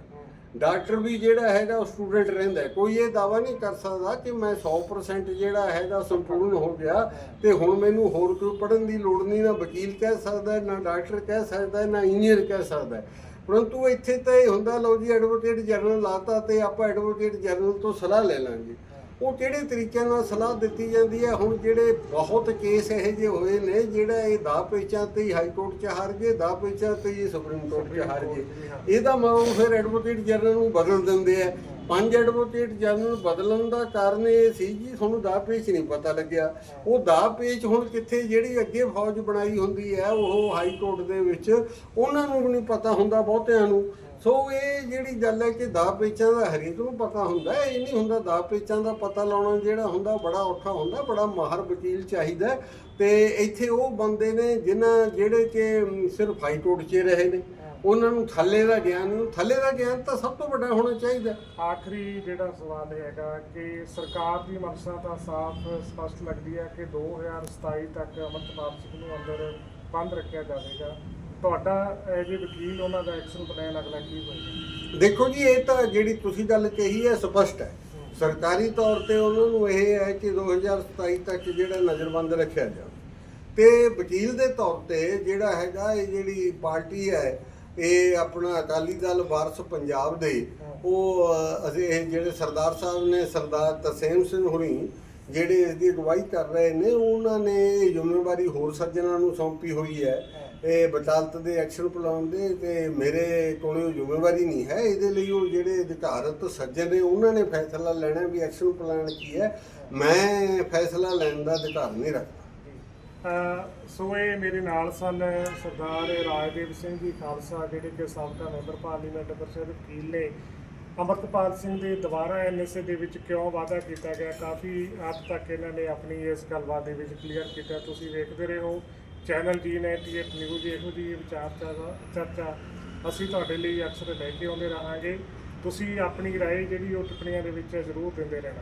ਡਾਕਟਰ ਵੀ ਜਿਹੜਾ ਹੈਗਾ ਉਹ ਸਟੂਡੈਂਟ ਰਹਿੰਦਾ ਹੈ। ਕੋਈ ਇਹ ਦਾਵਾ ਨਹੀਂ ਕਰ ਸਕਦਾ ਕਿ ਮੈਂ 100% ਜਿਹੜਾ ਹੈਗਾ ਸੰਪੂਰਨ ਹੋ ਗਿਆ ਤੇ ਹੁਣ ਮੈਨੂੰ ਹੋਰ ਕੋਈ ਪੜ੍ਹਨ ਦੀ ਲੋੜ ਨਹੀਂ ਨਾ ਵਕੀਲ ਕਹਿ ਸਕਦਾ ਹੈ, ਨਾ ਡਾਕਟਰ ਕਹਿ ਸਕਦਾ ਹੈ, ਨਾ ਇੰਜੀਨੀਅਰ ਕਹਿ ਸਕਦਾ ਹੈ। ਪਰੰਤੂ ਇੱਥੇ ਤਾਂ ਇਹ ਹੁੰਦਾ, ਲਓ ਜੀ ਐਡਵੋਕੇਟ ਜਨਰਲ ਲਾਤਾ ਤੇ ਆਪਾਂ ਐਡਵੋਕੇਟ ਜਨਰਲ ਤੋਂ ਸਲਾਹ ਲੈ ਲਾਂਗੇ। ਉਹ ਕਿਹੜੇ ਤਰੀਕੇ ਨਾਲ ਸਲਾਹ ਦਿੱਤੀ ਜਾਂਦੀ ਹੈ? ਹੁਣ ਜਿਹੜੇ ਬਹੁਤ ਕੇਸ ਇਹੋ ਜਿਹੇ ਹੋਏ ਨੇ, ਜਿਹੜਾ ਇਹ ਦਾ ਪੇਚਾਂ ਤੇ ਹੀ ਹਾਈ ਕੋਰਟ 'ਚ ਹਾਰ ਗਏ ਦਾ ਪੇਚਾਂ ਤੇ ਹੀ ਸੁਪਰੀਮ ਕੋਰਟ 'ਚ ਹਾਰ ਗਏ। ਇਹਦਾ ਮਤਲਬ ਫਿਰ ਐਡਵੋਕੇਟ ਜਨਰਲ ਨੂੰ ਬਦਲ ਦਿੰਦੇ ਆ। ਪੰਜ ਐਡਵੋਕੇਟ ਜਨਰਲ ਬਦਲਣ ਦਾ ਕਾਰਨ ਇਹ ਸੀ ਜੀ, ਤੁਹਾਨੂੰ ਦਾ ਪੇਚ ਨਹੀਂ ਪਤਾ ਲੱਗਿਆ। ਉਹ ਦਾ ਪੇਚ ਹੁਣ ਕਿੱਥੇ ਜਿਹੜੀ ਅੱਗੇ ਫੌਜ ਬਣਾਈ ਹੁੰਦੀ ਹੈ, ਉਹ ਹਾਈ ਕੋਰਟ ਦੇ ਵਿੱਚ, ਉਹਨਾਂ ਨੂੰ ਵੀ ਨਹੀਂ ਪਤਾ ਹੁੰਦਾ ਬਹੁਤਿਆਂ ਨੂੰ। ਸੋ ਇਹ ਜਿਹੜੀ ਗੱਲ ਹੈ ਕਿ ਦਾ ਪੇਚਾਂ ਦਾ ਹਰੇਕ ਨੂੰ ਪਤਾ ਹੁੰਦਾ ਇਹ ਨਹੀਂ ਹੁੰਦਾ ਦਾ ਪੇਚਾਂ ਦਾ ਪਤਾ ਲਾਉਣਾ ਜਿਹੜਾ ਹੁੰਦਾ ਬੜਾ ਔਖਾ ਹੁੰਦਾ, ਬੜਾ ਮਾਹਰ ਵਕੀਲ ਚਾਹੀਦਾ ਹੈ। ਤੇ ਇੱਥੇ ਉਹ ਬੰਦੇ ਨੇ ਜਿਨ੍ਹਾਂ ਜਿਹੜੇ ਕਿ ਸਿਰਫ ਹਾਈ ਕੋਰਟ 'ਚ ਰਹੇ ਨੇ, ਉਹਨਾਂ ਨੂੰ ਥੱਲੇ ਦਾ ਗਿਆਨ ਥੱਲੇ ਦਾ ਗਿਆਨ ਤਾਂ ਸਭ ਤੋਂ ਵੱਡਾ ਹੋਣਾ ਚਾਹੀਦਾ ਆਖਰੀ ਜਿਹੜਾ ਸਵਾਲ ਹੈਗਾ ਕਿ ਸਰਕਾਰ ਦੀ ਮਨਸ਼ਾ ਤਾਂ ਸਾਫ਼ ਸਪਸ਼ਟ ਲੱਗਦੀ ਹੈ ਕਿ 2027 ਤੱਕ ਅਮਰਪਾਲ ਸਿੰਘ ਨੂੰ ਅੰਦਰ ਬੰਦ ਰੱਖਿਆ ਜਾਵੇਗਾ ਤੁਹਾਡਾ ਇਹ ਜੇ ਵਕੀਲ ਉਹਨਾਂ ਦਾ ਐਕਸ਼ਨ ਪਲਾਨ ਅਗਲਾ ਕੀ ਹੋਏਗਾ ਦੇਖੋ ਜੀ ਇਹ ਤਾਂ ਜਿਹੜੀ ਤੁਸੀਂ ਗੱਲ ਕਹੀ ਹੈ ਸਪਸ਼ਟ ਹੈ। ਸਰਕਾਰੀ ਤੌਰ ਤੇ ਉਹਨਾਂ ਨੂੰ ਇਹ ਹੈ ਕਿ 2027 ਤੱਕ ਜਿਹੜਾ ਨਜ਼ਰਬੰਦ ਰੱਖਿਆ ਜਾਵੇ। ਤੇ ਵਕੀਲ ਦੇ ਤੌਰ ਤੇ ਜਿਹੜਾ ਹੈਗਾ ਇਹ ਜਿਹੜੀ ਪਾਰਟੀ ਹੈ ਇਹ ਆਪਣਾ ਅਕਾਲੀ ਦਲ ਵਾਰਸ ਪੰਜਾਬ ਦੇ ਉਹ ਅ, ਅਸੀਂ ਇਹ ਜਿਹੜੇ ਸਰਦਾਰ ਸਾਹਿਬ ਨੇ ਸਰਦਾਰ ਤਸੀਮ ਸਿੰਘ ਹੁਣੀ ਜਿਹੜੇ ਇਸ ਦੀ ਅਗਵਾਈ ਕਰ ਰਹੇ ਨੇ ਉਹਨਾਂ ਨੇ ਇਹ ਜ਼ਿੰਮੇਵਾਰੀ ਹੋਰ ਸੱਜਣਾਂ ਨੂੰ ਸੌਂਪੀ ਹੋਈ ਹੈ। ਇਹ ਵਕਾਲਤ ਦੇ ਐਕਸ਼ਨ ਪਲਾਉਣ ਦੇ ਤੇ ਮੇਰੇ ਕੋਲ ਜ਼ਿੰਮੇਵਾਰੀ ਨਹੀਂ ਹੈ। ਇਹਦੇ ਲਈ ਉਹ ਜਿਹੜੇ ਅਧਿਕਾਰਤ ਸੱਜਣ ਨੇ, ਉਹਨਾਂ ਨੇ ਫੈਸਲਾ ਲੈਣਾ ਵੀ ਐਕਸ਼ਨ ਪਲਾਨ ਕੀ ਹੈ। ਮੈਂ ਫੈਸਲਾ ਲੈਣ ਦਾ ਅਧਿਕਾਰ ਨਹੀਂ ਰੱਖਦਾ। ਸੋ ਇਹ ਮੇਰੇ ਨਾਲ ਸਨ ਸਰਦਾਰ ਰਾਜਦੇਵ ਸਿੰਘ ਜੀ ਖਾਲਸਾ, ਜਿਹੜੇ ਕਿ ਸਾਬਕਾ ਮੈਂਬਰ ਪਾਰਲੀਮੈਂਟ ਪਰਿਸ਼ਦ ਵਕੀਲ ਨੇ। ਅਮਰਤਪਾਲ ਸਿੰਘ ਦੇ ਦੁਬਾਰਾ ਐਨਐਸਏ ਦੇ ਵਿੱਚ ਕਿਉਂ ਵਾਅਦਾ ਕੀਤਾ ਗਿਆ? ਕਾਫੀ ਹੱਦ ਤੱਕ ਇਹਨਾਂ ਨੇ ਆਪਣੀ ਇਸ ਗੱਲਬਾਤ ਦੇ ਵਿੱਚ ਕਲੀਅਰ ਕੀਤਾ। ਤੁਸੀਂ ਵੇਖਦੇ ਰਹੋ। ਚੈਨਲ ਜੀ98 ਨਿਊਜ਼ ਇਹੋ ਜਿਹੀ ਵਿਚਾਰ ਚਰਚਾ- ਚਰਚਾ ਅਸੀਂ ਤੁਹਾਡੇ ਲਈ ਅਕਸਰ ਲੈ ਕੇ ਆਉਂਦੇ ਰਹਾਂਗੇ ਤੁਸੀਂ ਆਪਣੀ رائے ਜਿਹੜੀ ਉਹ ਟਿੱਪਣੀਆਂ ਦੇ ਵਿੱਚ ਜ਼ਰੂਰ ਦਿੰਦੇ ਰਹਿਣਾ